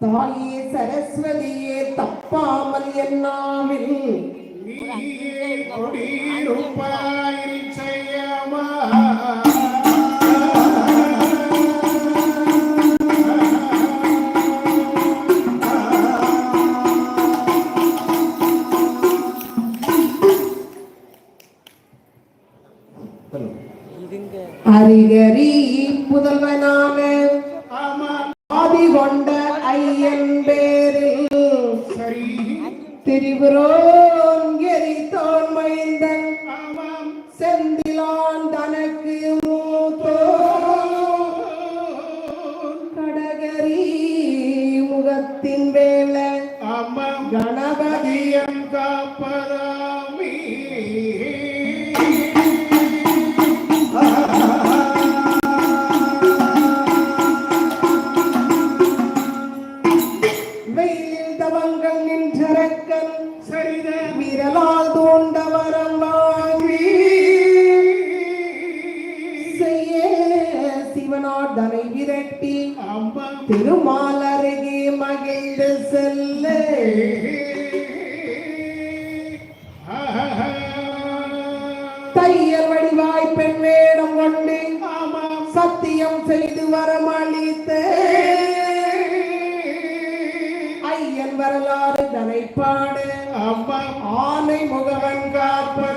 தாயே சரஸ்வதியே தப்பாமல் என்னாவில் நீயே கொடியிருப்பாய். அரிகரி புதல்வனான ஆமா ஆதி கொண்ட ஐயன் பேரில் சரி. திரிபுரோங்கெரி தோன்மைந்தன் ஆமாம் செந்திலான் தனக்கு மூத்தோ கடகரி முகத்தின் வேலை ஆமாம். கணபதி வெயிலில் தவங்கள் நின்றரக்கன் சரிதான் விரலால் தூண்ட வரம் வாங்கி செய்ய சிவனார்தனை விரட்டி திருமால் அருகே மகிழ்ந்து செல்ல. தையல் வடிவாய் பெண் வேடம் கொண்டு சத்தியம் செய்து வரமளித்த என் வரலாறு தனை அம்மா ஆனை முகவன் காப்பன்